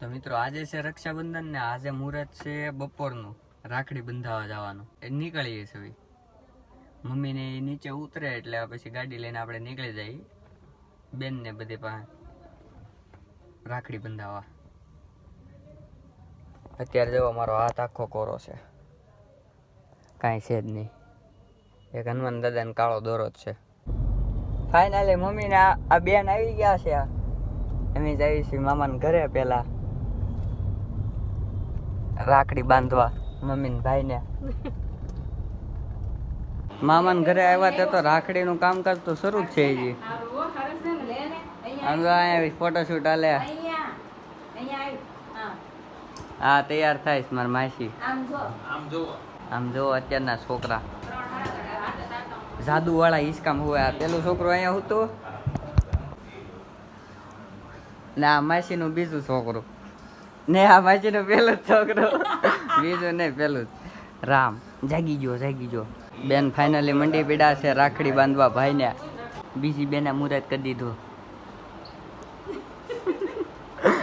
તો મિત્રો, આજે છે રક્ષાબંધન ને આજે મુહૂર્ત છે બપોરનું, રાખડી બંધાવા જવાનું. એ નીકળીએ છીએ મમ્મી ને નીચે ઉતરે એટલે પછી ગાડી લઈને આપણે નીકળી જઈએ. બેન ને બધે પાસે રાખડી બંધાવા. અત્યારે જો મારો હાથ આખો કોરો છે. કાંઈ છે જ નહીં. એક હનુમાન દાદાને કાળો દોરો જ છે. ફાઇનલી મમ્મીને આ બેન આવી ગયા છે. અમે જ આવી છીએ મામાને ઘરે પેલા રાખડી બાંધવા મમ્મી ને મામા ને ઘરે આવ્યા તે તો રાખડી નું કામકાજ તો શરૂ જ છે હજી. અહીંયા ફોટોશૂટ હાલે. હા તૈયાર થાય છે મારા માસી. આમ જો અત્યારના છોકરા. જાદુ વાળા હિસકામ હોય આ પેલું છોકરો અહીંયા હતો. ને આ માસી નું બીજું છોકરું. ને આ માસી નું પેલું જ છોકરો. બીજો નહીં જ. રામ, જાગી ગયો જાગી ગયો. બેન ફાઇનલી મંડી પીડા છે, રાખડી બાંધવા ભાઈને. બીજી બેને મુહૂર્ત કરી દીધો.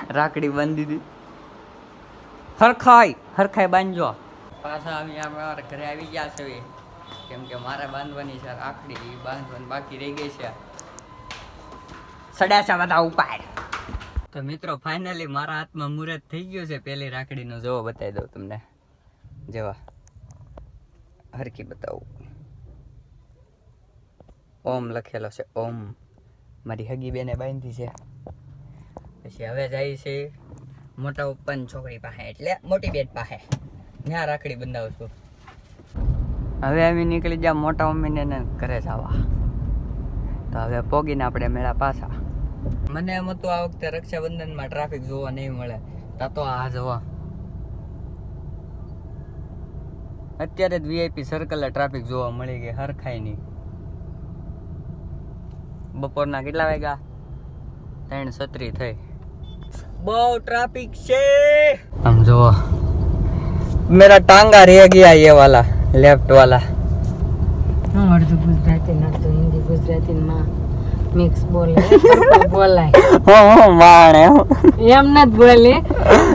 રાખડી બાંધી દીધી હરખાઈ હરખાઈ બાંધજો. પાછા આવી અમારા ઘરે આવી ગયા છે કેમ કે મારે બાંધવાની છે, રાખડી બાંધવાની બાકી રહી ગઈ છે. સડાસા બધા ઉપાડ. તો મિત્રો ફાઇનલી મારા હાથમાં મુહૂર્ત થઈ ગયું છે. પેલી રાખડીનો જોવો બતાવી દઉં તમને. જેવા હરકી બતાવું. ઓમ લખેલો છે, ઓમ. મારી હગી બેને બાંધી છે. પછી હવે જાય છે મોટા પપ્પાની છોકરી પાસે, એટલે મોટી બેન પાસે. ત્યાં રાખડી બંધાવું છું. હવે અમે નીકળી ગયા મોટા મમ્મીને ઘરે જવા. તો હવે પોગીને આપણે મેળા પાછા. મને એમ હતું આ વખતે રક્ષાબંધનમાં ટ્રાફિક જોવા નહીં મળે. તા તો આ જોવા. અત્યારે જ વીઆઈપી સર્કલે ટ્રાફિક જોવા મળી ગઈ, હરખાઈ નહીં બપોરના કેટલા વાગ્યા? ત્રણ છત્રી થઈ. બહુ ટ્રાફિક છે! આમ જોવા મેરા ટાંગા રે ગયા એ વાલા લેફ્ટ વાલા. હું અડધું ગુજરાતી ના તો હિન્દી ગુજરાતી માં મિક્સ બોલે બોલાય? હો હો માણે એમ નથી બોલે.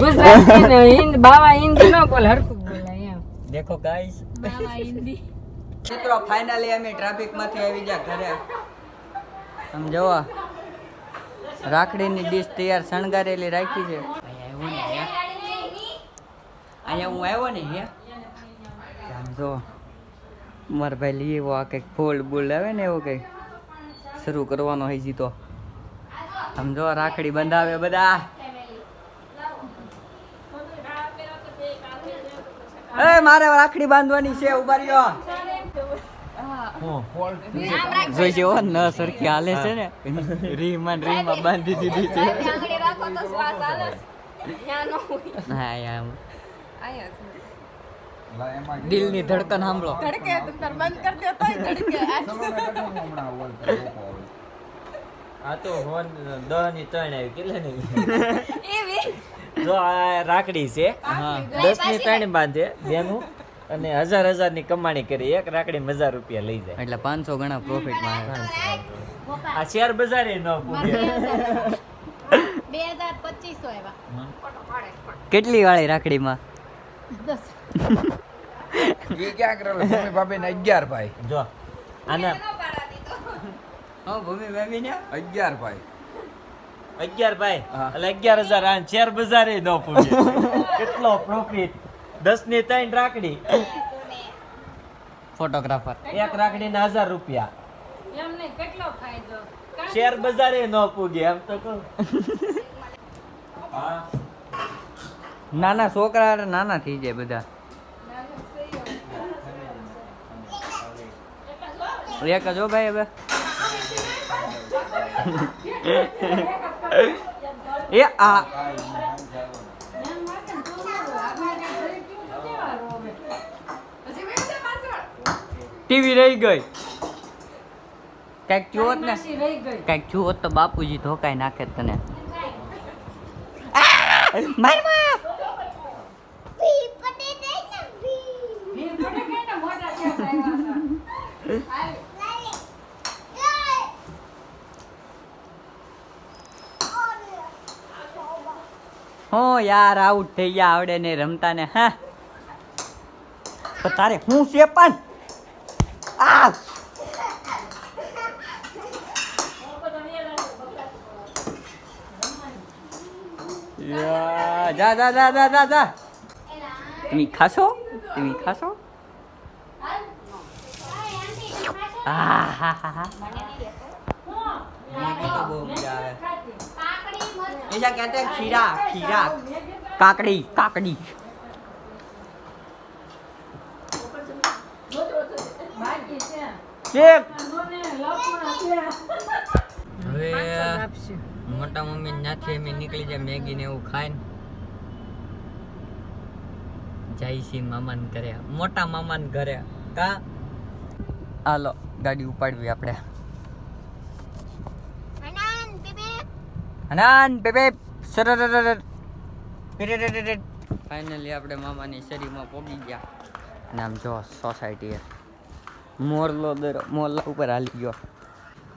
ગુજરાતી ને હિન્દ બાવા હિન્દી ન બોલે હરખું બોલાય એમ. દેખો ગાઈસ બાવા હિન્દી. મિત્રો ફાઇનલી અમે ટ્રાફિકમાંથી આવી ગયા ઘરે. જોવો રાખડીની ડીશ તૈયાર શણગારેલી રાખી છે. અહીંયા ને હું આવ્યો ને હે આમ જો મારા ભાઈ લીવો આ કંઈક ફૂલ બુલ આવે ને એવું કંઈક. શરૂ કરવાનો હોય જીતો સમજો જો રાખડી બંધાવે બધા. એ મારે રાખડી બાંધવાની છે ઊભા રહ્યો. જોઈ છે ન સરખી હાલે છે ને. રીમાં રીમાં બાંધી દીધી છે. હા એમ દિલની ધડકન સાંભળો. આ તો હોન દ ની ત્રણ આવી કેટલા ની? જો આ રાખડી છે. હા. દસની ત્રણ બાંધે બેનું અને હજાર હજારની કમાણી કરી એક રાખડી હજાર રૂપિયા લઈ જાય. એટલે પાંચસો ગણા પ્રોફિટમાં આવે. આ શેર બજાર ન પૂગે બે હજાર પચીસો એવા. કેટલી વાળી રાખડીમાં? એ ક્યાં કરેલો? મમ્મી ભાભી ને અગિયાર ભાઈ. જો આના હા ભૂમિ મેમી ને? અગિયાર ભાઈ. અગિયાર ભાઈ? હા. એટલે અગિયાર હજાર આ શેર બજાર ન પૂછે. કેટલો પ્રોફિટ દસની ત્રણ રાખડી. ફોટોગ્રાફર એક રાખડી ના હજાર રૂપિયા. એમને કેટલો ફાયદો? શેર બજારે ન પૂગે એમ તો કહું. નાના છોકરા નાના થઈ જાય બધા. એક જ હો ભાઈ હવે. એ આ. ટીવી રહી ગઈ. કંઈક જોત ને કંઈક જોત તો બાપુજી ધોકાઈ નાખે તને. મારમાં ભીમ પટેલ કેટલા મોટા છે આવ્યા છે હો યાર આઉટ થઈ ગયા આવડે ને રમતા ને હા તારે હું છે પણ? આ! જા જા જા જા જા જા. તમે ખાશો? તમે ખાશો? આ, હા હા હા. મેગી તો બહુ મજા આવે ऐसा कहते हैं खीरा खीरा काकड़ी काकड़ी કેક હવે આપશે મોટા મમ્મી ત્યાંથી અમે નીકળી જાય મેગી ને એવું ખાઈને જાય છે મામાને ઘરે મોટા મામાને ઘરે કા હાલો ગાડી ઉપાડવી આપણે હનાન બેબે ફાઇનલી આપણે મામાની શરીરમાં પહોંચી ગયા. અને આમ જો સોસાયટી મોરલો દર મોરલા ઉપર હાલી ગયો.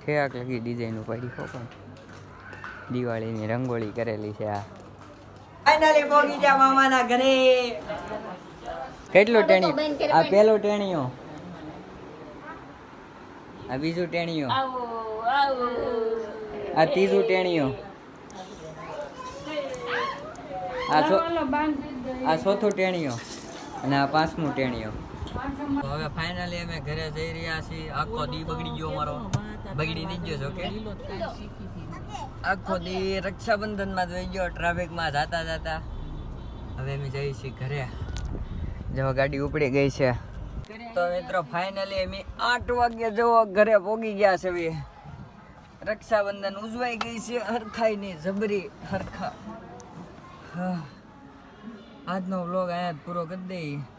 ઠેક લગી ડિઝાઇન ઉપાડી હો પણ. દિવાળીની રંગોળી કરેલી છે આ. ફાઇનલી પહોંચી ગયા મામાના ઘરે. કેટલું ટેણી? આ પેલું ટેણીઓ. આ બીજું ટેણીઓ. આ ત્રીજું ટેણીઓ. આ આ ચોથું ટેણીઓ અને આ પાંચમું ટેણીઓ. હવે ફાઇનલી અમે ઘરે જઈ રહ્યા છીએ. આખો દી બગડી ગયો મારો બગડી નહીં ગયો છો કે આખો દી રક્ષાબંધનમાં જોઈ ગયો ટ્રાફિકમાં જાતા જાતા. હવે અમે જઈએ છીએ ઘરે. જો ગાડી ઉપડી ગઈ છે. તો મિત્રો ફાઇનલી અમે આઠ વાગે જવો ઘરે પોગી ગયા છે રક્ષાબંધન ઉજવાઈ ગઈ છે હરખાઈ ની જબરી હરખા. આજનો વ્લોગ અહીંયા પૂરો કરી દઈએ.